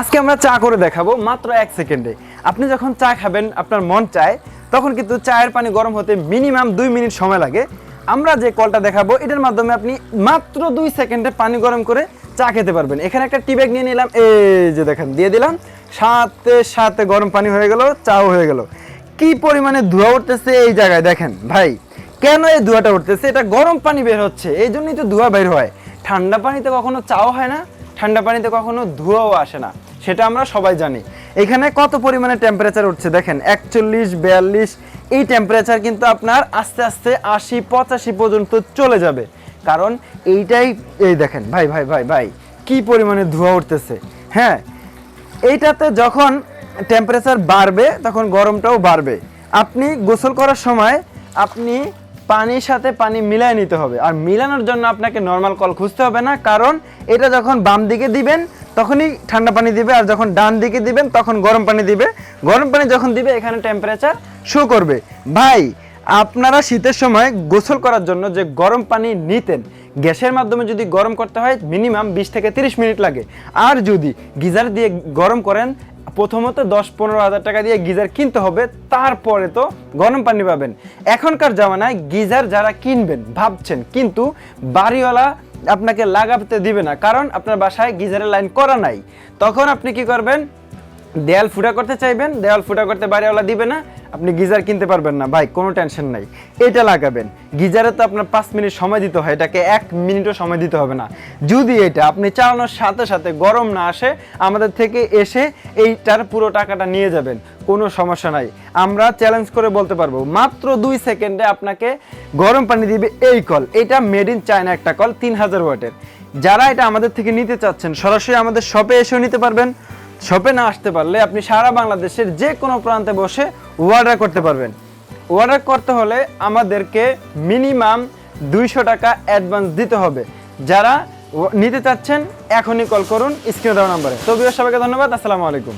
আজকে আমরা চা করে দেখাবো মাত্র এক সেকেন্ডে। আপনি যখন চা খাবেন, আপনার মন চায়, তখন কিন্তু চায়ের পানি গরম হতে মিনিমাম দুই মিনিট সময় লাগে। আমরা যে কলটা দেখাবো, এটার মাধ্যমে আপনি মাত্র দুই সেকেন্ডে পানি গরম করে চা খেতে পারবেন। এখানে একটা টি ব্যাগ নিয়ে নিলাম, এই যে দেখেন, দিয়ে দিলাম। সাথে সাথে গরম পানি হয়ে গেল, চাও হয়ে গেল। কি পরিমাণে ধোয়া উঠতেছে এই জায়গায় দেখেন, ভাই। কেন এই ধোঁয়াটা উঠতেছে? এটা গরম পানি বের হচ্ছে, এই জন্যই তো ধোঁয়া বের হয়। ঠান্ডা পানিতে কখনো চাও হয় না, ঠান্ডা পানিতে কখনো ধোঁয়াও আসে না। সেটা আমরা সবাই জানি। এখানে কত পরিমাণে টেম্পারেচার উঠছে দেখেন, একচল্লিশ, বিয়াল্লিশ, এই টেম্পারেচার কিন্তু আপনার আস্তে আস্তে আশি, পঁচাশি পর্যন্ত চলে যাবে। কারণ এইটাই, এই দেখেন, ভাই ভাই ভাই ভাই, কি পরিমাণে ধোঁয়া উঠতেছে। হ্যাঁ এইটাতে যখন টেম্পারেচার বাড়বে, তখন গরমটাও বাড়বে। আপনি গোসল করার সময় আপনি পানির সাথে পানি মিলায় নিতে হবে। আর মিলানোর জন্য আপনাকে নর্মাল কল খুঁজতে হবে না, কারণ এটা যখন বাম দিকে দিবেন তখনই ঠান্ডা পানি দিবে আর যখন ডান দিকে দিবেন, তখন গরম পানি দিবে। গরম পানি যখন দিবে, এখানে টেম্পারেচার শো করবে। ভাই, আপনারা শীতের সময় গোসল করার জন্য যে গরম পানি নিতেন, গ্যাসের মাধ্যমে যদি গরম করতে হয় মিনিমাম বিশ থেকে তিরিশ মিনিট লাগে। আর যদি গিজার দিয়ে গরম করেন, প্রথমত দশ পনেরো হাজার টাকা দিয়ে গিজার কিনতে হবে, তারপরে তো গরম পানি পাবেন। এখনকার জামানায় গিজার যারা কিনবেন, ভাবছেন, কিন্তু বাড়িওয়ালা আপনাকে লাগাতে দিবে না, কারণ আপনার বাসায় গিজারের লাইন করা নাই। তখন আপনি কি করবেন? দেয়াল ফুটা করতে চাইবেন, দেয়াল ফুটা করতে বাড়িওয়ালা দিবে না, আপনি গিজার কিনতে পারবেন না। ভাই, কোনো টেনশন নাই। এটা লাগাবেন। গিজারে তো আপনার পাঁচ মিনিট সময় দিতে হয়, এটাকে এক মিনিটও সময় দিতে হবে না। যদি এটা আপনি চালানোর সাথে সাথে গরম না আসে, আমাদের থেকে এসে এইটার পুরো টাকাটা নিয়ে যাবেন, কোনো সমস্যা নাই। আমরা চ্যালেঞ্জ করে বলতে পারব, মাত্র দুই সেকেন্ডে আপনাকে গরম পানি দিবে এই কল। এটা মেড ইন চায়না একটা কল, তিন হাজার ওয়াটের। যারা এটা আমাদের থেকে নিতে চাচ্ছেন, সরাসরি আমাদের শপে এসেও নিতে পারবেন। শপে না আসতে পারলে আপনি সারা বাংলাদেশের যে কোনো প্রান্তে বসে অর্ডার করতে পারবেন। অর্ডার করতে হলে আমাদেরকে মিনিমাম দুইশো টাকা অ্যাডভান্স দিতে হবে। যারা নিতে চাচ্ছেন, এখনই কল করুন স্ক্রিনে দেওয়া নাম্বারে। তো বিয়ার সবাইকে ধন্যবাদ, আসসালামু আলাইকুম।